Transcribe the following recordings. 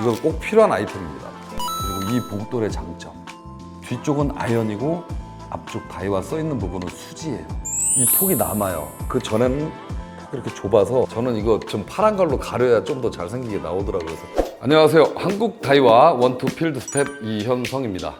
이건 꼭 필요한 아이템입니다. 그리고 이 봉돌의 장점. 뒤쪽은 아연이고 앞쪽 다이와 써 있는 부분은 수지예요. 이 폭이 남아요. 그 전에는 이렇게 좁아서 저는 이거 좀 파란 걸로 가려야 좀 더 잘생기게 나오더라고요. 그래서 안녕하세요. 한국 다이와 원투 필드 스텝 이현성입니다.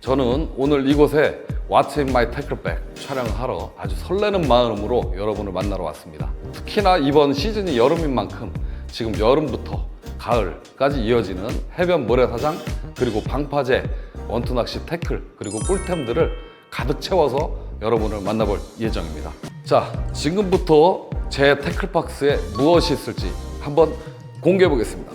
저는 오늘 이곳에 What's in my tackle bag 촬영을 하러 아주 설레는 마음으로 여러분을 만나러 왔습니다. 특히나 이번 시즌이 여름인 만큼 지금 여름부터 가을까지 이어지는 해변 모래사장 그리고 방파제 원투 낚시 태클 그리고 꿀템들을 가득 채워서 여러분을 만나볼 예정입니다. 자, 지금부터 제 태클 박스에 무엇이 있을지 한번 공개해 보겠습니다.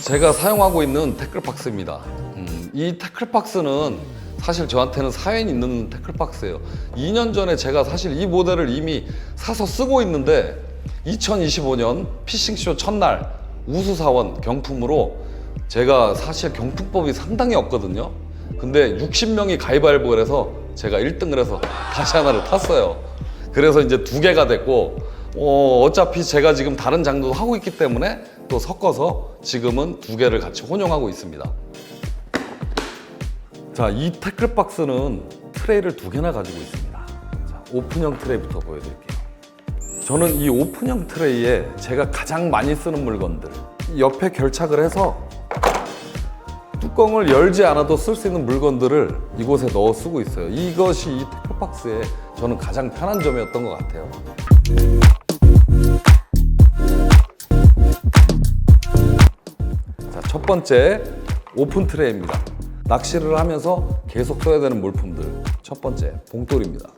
제가 사용하고 있는 태클 박스입니다. 음, 이 태클 박스는 사실 저한테는 사연이 있는 태클박스예요. 2년 전에 제가 사실 이 모델을 이미 사서 쓰고 있는데 2025년 피싱쇼 첫날 우수사원 경품으로 제가 사실 경품법이 상당히 없거든요. 근데 60명이 가위바위보를 해서 제가 1등을 해서 다시 하나를 탔어요. 그래서 이제 두 개가 됐고 어, 어차피 제가 지금 다른 장도 하고 있기 때문에 또 섞어서 지금은 두 개를 같이 혼용하고 있습니다. 자, 이 태클 박스는 트레이를 두 개나 가지고 있습니다. 자, 오픈형 트레이부터 보여드릴게요. 저는 이 오픈형 트레이에 제가 가장 많이 쓰는 물건들 옆에 결착을 해서 뚜껑을 열지 않아도 쓸 수 있는 물건들을 이곳에 넣어 쓰고 있어요. 이것이 이 태클 박스의 저는 가장 편한 점이었던 것 같아요. 자, 첫 번째 오픈 트레이입니다. 낚시를 하면서 계속 써야 되는 물품들. 첫 번째 봉돌입니다.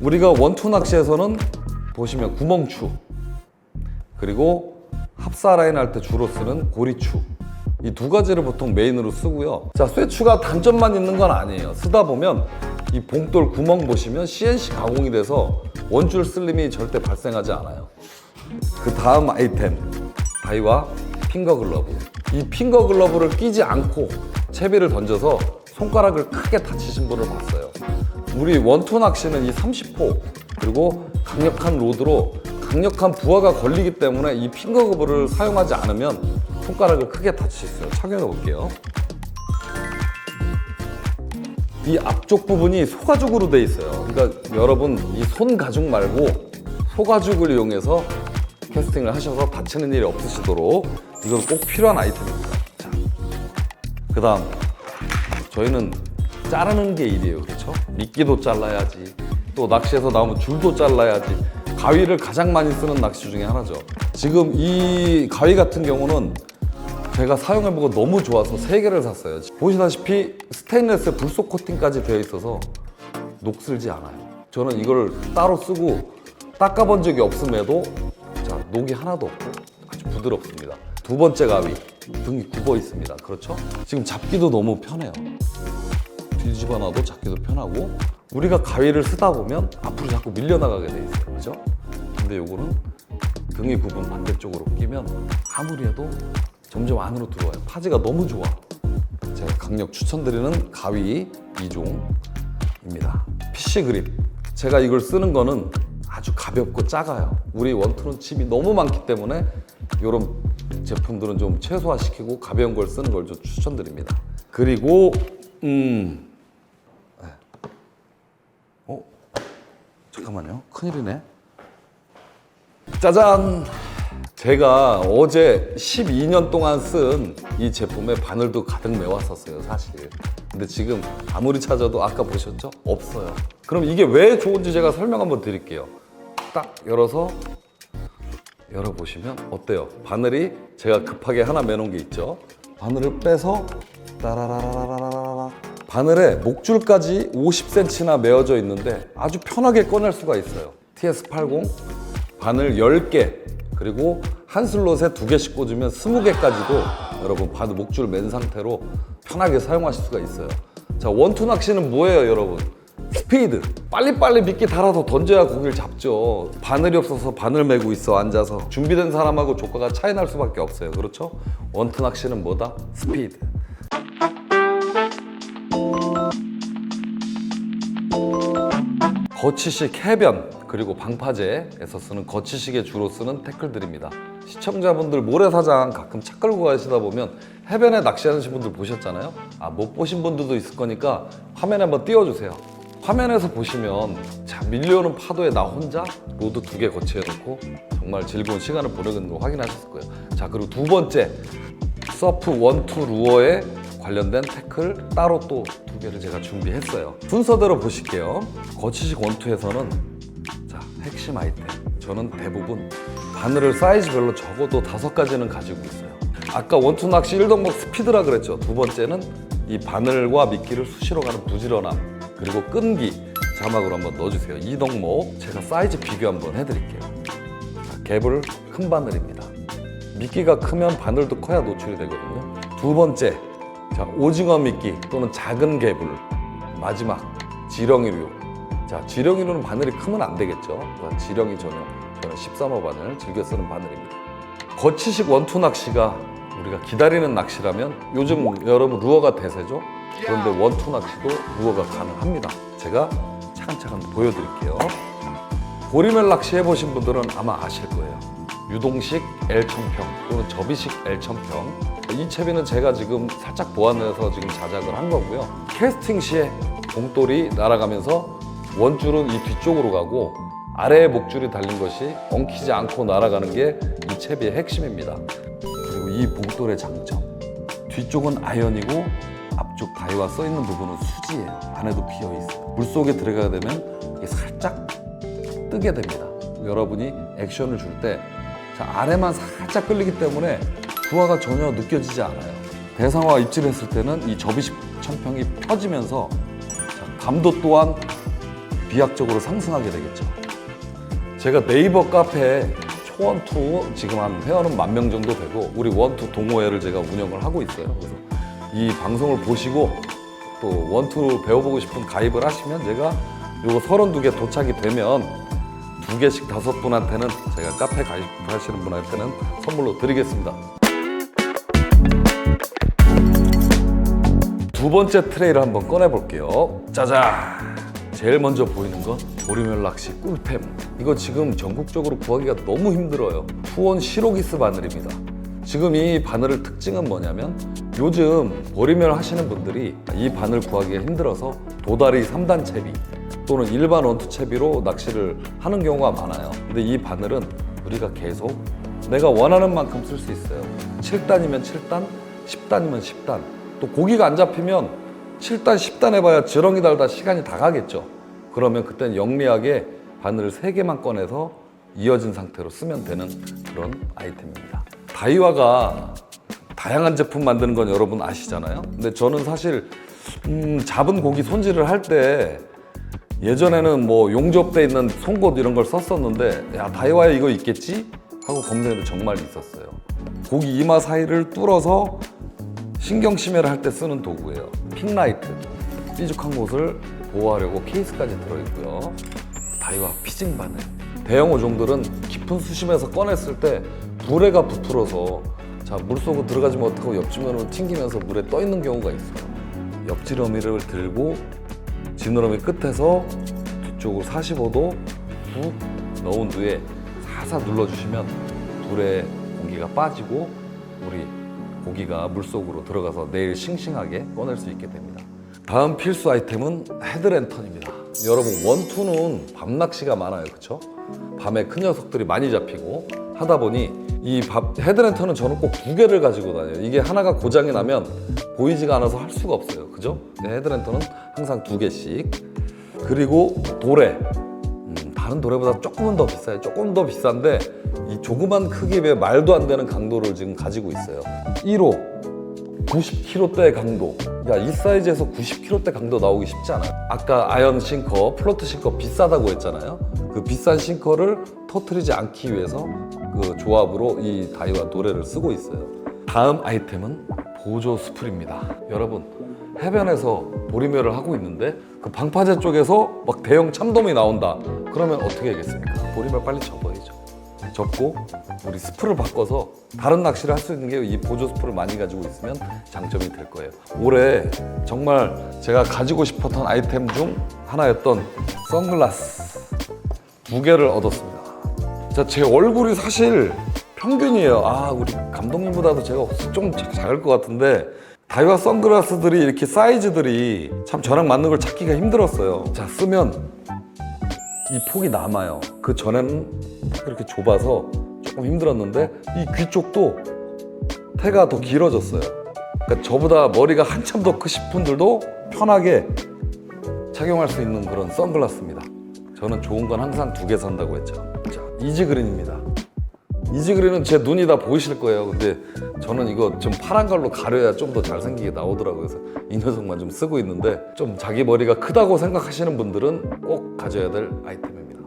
우리가 원투 낚시에서는 보시면 구멍추 그리고 합사 라인 할 때 주로 쓰는 고리추 이 두 가지를 보통 메인으로 쓰고요. 자, 쇠추가 단점만 있는 건 아니에요. 쓰다 보면 이 봉돌 구멍 보시면 CNC 가공이 돼서 원줄 슬림이 절대 발생하지 않아요. 그 다음 아이템 다이와 핑거 글러브. 이 핑거 글러브를 끼지 않고 채비를 던져서 손가락을 크게 다치신 분을 봤어요. 우리 원투 낚시는 이 30호 그리고 강력한 로드로 강력한 부하가 걸리기 때문에 이 핑거 글러브를 사용하지 않으면 손가락을 크게 다칠 수 있어요. 착용해 볼게요. 이 앞쪽 부분이 소가죽으로 돼 있어요. 그러니까 여러분 이 손 가죽 말고 소가죽을 이용해서 캐스팅을 하셔서 다치는 일이 없으시도록 이건 꼭 필요한 아이템입니다. 자, 그 다음 저희는 자르는 게 일이에요, 그렇죠? 미끼도 잘라야지, 또 낚시에서 나오면 줄도 잘라야지. 가위를 가장 많이 쓰는 낚시 중에 하나죠. 지금 이 가위 같은 경우는 제가 사용해보고 너무 좋아서 세 개를 샀어요. 보시다시피 스테인레스 불속 코팅까지 되어 있어서 녹슬지 않아요. 저는 이걸 따로 쓰고 닦아본 적이 없음에도 자 녹이 하나도 없고 아주 부드럽습니다. 두 번째 가위 등이 굽어 있습니다. 그렇죠? 지금 잡기도 너무 편해요. 뒤집어 놔도 잡기도 편하고 우리가 가위를 쓰다 보면 앞으로 자꾸 밀려나가게 돼 있어요. 그죠? 근데 요거는 등이 굽은 반대쪽으로 끼면 아무리 해도 점점 안으로 들어와요. 파지가 너무 좋아. 제가 강력 추천드리는 가위 2종입니다. PC 그립. 제가 이걸 쓰는 거는 아주 가볍고 작아요. 우리 원투는 칩이 너무 많기 때문에 이런 제품들은 좀 최소화시키고 가벼운 걸 쓰는 걸 좀 추천드립니다. 그리고 음, 네. 어, 잠깐만요. 큰일이네. 짜잔! 제가 어제 12년 동안 쓴 이 제품에 바늘도 가득 메왔었어요, 사실. 근데 지금 아무리 찾아도 아까 보셨죠? 없어요. 그럼 이게 왜 좋은지 제가 설명 한번 드릴게요. 딱 열어서 열어보시면 어때요? 바늘이 제가 급하게 하나 매놓은 게 있죠? 바늘을 빼서 따라라라라라라 바늘에 목줄까지 50cm나 메어져 있는데 아주 편하게 꺼낼 수가 있어요. TS80 바늘 10개 그리고 한 슬롯에 두 개씩 꽂으면 20개까지도 여러분 바늘 목줄 맨 상태로 편하게 사용하실 수가 있어요. 자, 원투 낚시는 뭐예요, 여러분? 스피드. 빨리빨리 미끼 달아서 던져야 고기를 잡죠. 바늘이 없어서 바늘 메고 있어, 앉아서. 준비된 사람하고 조과가 차이 날 수밖에 없어요. 그렇죠? 원투 낚시는 뭐다? 스피드. 거치식 해변 그리고 방파제에서 쓰는 거치식에 주로 쓰는 태클들입니다. 시청자분들 모래사장 가끔 차 끌고 가시다 보면 해변에 낚시하시는 분들 보셨잖아요. 아 못 보신 분들도 있을 거니까 화면에 한번 띄워주세요. 화면에서 보시면 자 밀려오는 파도에 나 혼자 로드 두 개 거치해놓고 정말 즐거운 시간을 보내는 걸 확인하셨을 거예요. 자 그리고 두 번째 서프 원투 루어에 관련된 태클 따로 또 두 개를 제가 준비했어요. 순서대로 보실게요. 거치식 원투에서는 자 핵심 아이템 저는 대부분 바늘을 사이즈별로 적어도 다섯 가지는 가지고 있어요. 아까 원투 낚시 1덕목 스피드라 그랬죠. 두 번째는 이 바늘과 미끼를 수시로 가는 부지런함 그리고 끈기 자막으로 한번 넣어주세요. 이 덕목 제가 사이즈 비교 한번 해드릴게요. 자, 갭을 큰 바늘입니다. 미끼가 크면 바늘도 커야 노출이 되거든요. 두 번째, 자 오징어 미끼 또는 작은 개불. 마지막 지렁이류. 자 지렁이류는 바늘이 크면 안 되겠죠. 자, 지렁이 전용 저는 13호 바늘 즐겨 쓰는 바늘입니다. 거치식 원투 낚시가 우리가 기다리는 낚시라면 요즘 여러분 루어가 대세죠. 그런데 원투 낚시도 루어가 가능합니다. 제가 차근차근 보여드릴게요. 보리멸 낚시 해보신 분들은 아마 아실 거예요. 유동식 L청평 또는 접이식 L청평. 이 채비는 제가 지금 살짝 보완해서 지금 자작을 한 거고요. 캐스팅 시에 봉돌이 날아가면서 원줄은 이 뒤쪽으로 가고 아래에 목줄이 달린 것이 엉키지 않고 날아가는 게 이 채비의 핵심입니다. 그리고 이 봉돌의 장점. 뒤쪽은 아연이고 다이와 써 있는 부분은 수지예요. 안에도 비어 있어요. 물 속에 들어가게 되면 이게 살짝 뜨게 됩니다. 여러분이 액션을 줄 때 아래만 살짝 끌리기 때문에 부하가 전혀 느껴지지 않아요. 대상화가 입질했을 때는 이 접이식 천평이 펴지면서 자, 감도 또한 비약적으로 상승하게 되겠죠. 제가 네이버 카페에 초원투 지금 한 회원은 만 명 정도 되고 우리 원투 동호회를 제가 운영을 하고 있어요. 그래서 이 방송을 보시고 또 원투 배워보고 싶은 가입을 하시면 제가 요거 32개 도착이 되면 두 개씩 다섯 분한테는 제가 카페 가입하시는 분한테는 선물로 드리겠습니다. 두 번째 트레이를 한번 꺼내 볼게요. 짜잔. 제일 먼저 보이는 건 보리멸 낚시 꿀템. 이거 지금 전국적으로 구하기가 너무 힘들어요. 투원 시로기스 바늘입니다. 지금 이 바늘의 특징은 뭐냐면 요즘 보리멸 하시는 분들이 이 바늘 구하기가 힘들어서 도다리 3단 채비 또는 일반 원투 채비로 낚시를 하는 경우가 많아요. 근데 이 바늘은 우리가 계속 내가 원하는 만큼 쓸 수 있어요. 7단이면 7단, 10단이면 10단. 또 고기가 안 잡히면 7단, 10단 해봐야 지렁이 달다 시간이 다 가겠죠. 그러면 그때는 영리하게 바늘을 3개만 꺼내서 이어진 상태로 쓰면 되는 그런 아이템입니다. 다이와가 다양한 제품 만드는 건 여러분 아시잖아요. 근데 저는 사실 음, 잡은 고기 손질을 할 때 예전에는 뭐 용접돼 있는 송곳 이런 걸 썼었는데 야 다이와에 이거 있겠지 하고 검색해도 정말 있었어요. 고기 이마 사이를 뚫어서 신경 심해를 할 때 쓰는 도구예요. 핀라이트 삐죽한 곳을 보호하려고 케이스까지 들어있고요. 다이와 피징 바늘. 대형 어종들은 깊은 수심에서 꺼냈을 때 불에가 부풀어서 자 물속으로 들어가지 못하고 옆지면으로 튕기면서 물에 떠 있는 경우가 있어요. 옆지러미를 들고 지느러미 끝에서 뒤쪽으로 45도 훅 넣은 뒤에 살살 눌러주시면 불에 공기가 빠지고 우리 고기가 물속으로 들어가서 내일 싱싱하게 꺼낼 수 있게 됩니다. 다음 필수 아이템은 헤드랜턴입니다. 여러분 원투는 밤 낚시가 많아요, 그렇죠? 밤에 큰 녀석들이 많이 잡히고 하다 보니 이 밥- 헤드랜턴은 저는 꼭 두 개를 가지고 다녀요. 이게 하나가 고장이 나면 보이지가 않아서 할 수가 없어요, 그죠? 헤드랜턴은 항상 두 개씩. 그리고 도래. 음, 다른 도래보다 조금은 더 비싸요. 조금 더 비싼데 이 조그만 크기에 말도 안 되는 강도를 지금 가지고 있어요. 1호 90kg대 강도. 야, 이 사이즈에서 90kg대 강도 나오기 쉽지 않아요. 아까 아연 싱커, 플로트 싱커 비싸다고 했잖아요. 그 비싼 싱커를 터트리지 않기 위해서 그 조합으로 이 다이와 노래를 쓰고 있어요. 다음 아이템은 보조 스풀입니다. 여러분, 해변에서 보리멸을 하고 있는데 그 방파제 쪽에서 막 대형 참돔이 나온다. 그러면 어떻게 하겠습니까? 보리멸 빨리 접어야죠. 접고 우리 스프를 바꿔서 다른 낚시를 할 수 있는 게 이 보조 스프를 많이 가지고 있으면 장점이 될 거예요. 올해 정말 제가 가지고 싶었던 아이템 중 하나였던 선글라스 두 개를 얻었습니다. 자, 제 얼굴이 사실 평균이에요. 아, 우리 감독님보다도 제가 좀 자- 작을 것 같은데 다이와 선글라스들이 이렇게 사이즈들이 참 저랑 맞는 걸 찾기가 힘들었어요. 자, 쓰면 이 폭이 남아요. 그 전에는 이렇게 좁아서 조금 힘들었는데 이 귀 쪽도 태가 더 길어졌어요. 그러니까 저보다 머리가 한참 더 크신 분들도 편하게 착용할 수 있는 그런 선글라스입니다. 저는 좋은 건 항상 두 개 산다고 했죠. 자, 이지 그린입니다. 이지그린은 제 눈이 다 보이실 거예요. 근데 저는 이거 좀 파란 걸로 가려야 좀 더 잘생기게 나오더라고요. 그래서 이 녀석만 좀 쓰고 있는데 좀 자기 머리가 크다고 생각하시는 분들은 꼭 가져야 될 아이템입니다.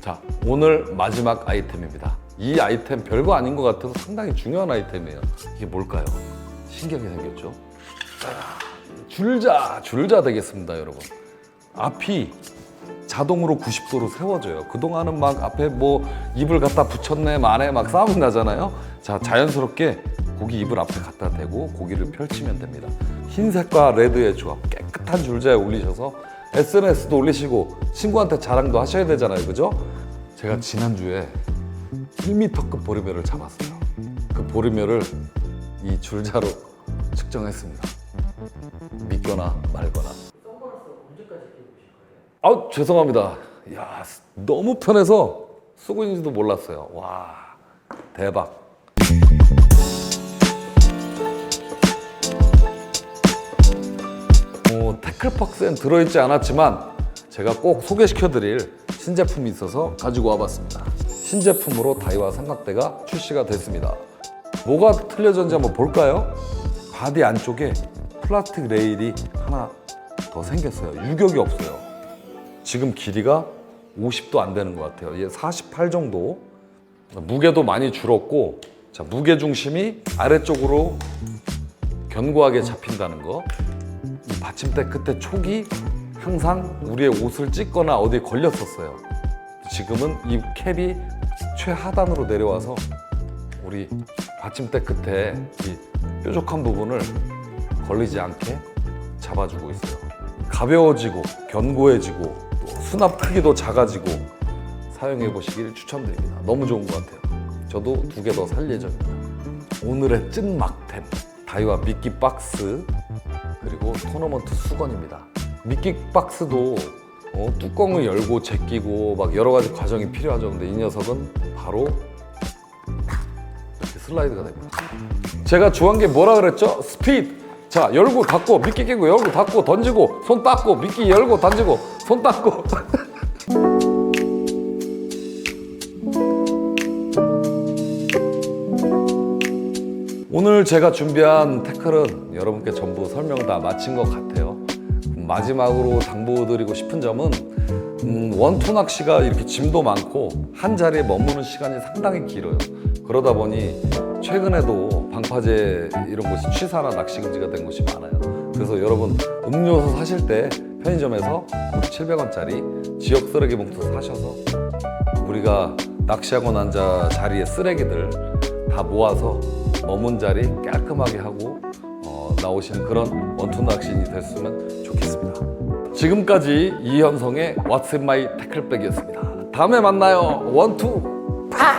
자, 오늘 마지막 아이템입니다. 이 아이템 별거 아닌 것 같아서 상당히 중요한 아이템이에요. 이게 뭘까요? 신기하게 생겼죠? 자, 줄자, 줄자 되겠습니다, 여러분. 앞이 자동으로 90도로 세워져요. 그동안은 막 앞에 뭐 입을 갖다 붙였네, 마네 막 싸움이 나잖아요. 자, 자연스럽게 고기 입을 앞에 갖다 대고 고기를 펼치면 됩니다. 흰색과 레드의 조합, 깨끗한 줄자에 올리셔서 SNS도 올리시고 친구한테 자랑도 하셔야 되잖아요. 그죠? 제가 지난주에 1m급 보리멸을 잡았어요. 그 보리멸을 이 줄자로 측정했습니다. 믿거나 말거나. 아 죄송합니다. 야 너무 편해서 쓰고 있는지도 몰랐어요. 와 대박. 어, 태클박스엔 들어있지 않았지만 제가 꼭 소개시켜드릴 신제품이 있어서 가지고 와봤습니다. 신제품으로 다이와 삼각대가 출시가 됐습니다. 뭐가 틀려졌는지 한번 볼까요? 바디 안쪽에 플라스틱 레일이 하나 더 생겼어요. 유격이 없어요. 지금 길이가 50도 안 되는 것 같아요. 이게 48 정도. 무게도 많이 줄었고, 자, 무게 중심이 아래쪽으로 견고하게 잡힌다는 거. 이 받침대 끝에 촉이 항상 우리의 옷을 찢거나 어디에 걸렸었어요. 지금은 이 캡이 최하단으로 내려와서 우리 받침대 끝에 이 뾰족한 부분을 걸리지 않게 잡아주고 있어요. 가벼워지고 견고해지고 또 수납 크기도 작아지고 사용해 보시길 추천드립니다. 너무 좋은 것 같아요. 저도 두 개 더 살 예정입니다. 오늘의 찐 막템 다이와 미끼 박스 그리고 토너먼트 수건입니다. 미끼 박스도 어, 뚜껑을 열고 제끼고 막 여러 가지 과정이 필요하죠. 근데 이 녀석은 바로 이렇게 슬라이드가 됩니다. 제가 좋아한 게 뭐라 그랬죠? 스피드. 자, 열고 닫고 미끼 끼고 열고 닫고 던지고 손 닦고 미끼 열고 던지고 손 닦고. 오늘 제가 준비한 태클은 여러분께 전부 설명 다 마친 것 같아요. 마지막으로 당부드리고 싶은 점은 음, 원투 낚시가 이렇게 짐도 많고 한 자리에 머무는 시간이 상당히 길어요. 그러다 보니 최근에도 방파제 이런 곳이 취사나 낚시 금지가 된 곳이 많아요. 그래서 여러분 음료수 사실 때 편의점에서 우리 700원짜리 지역 쓰레기 봉투 사셔서 우리가 낚시하고 난 자 자리에 쓰레기들 다 모아서 머문 자리 깔끔하게 하고 어, 나오시는 그런 원투 낚시인이 됐으면 좋겠습니다. 지금까지 이현성의 What's in my 태클백이었습니다. 다음에 만나요. 원투 파!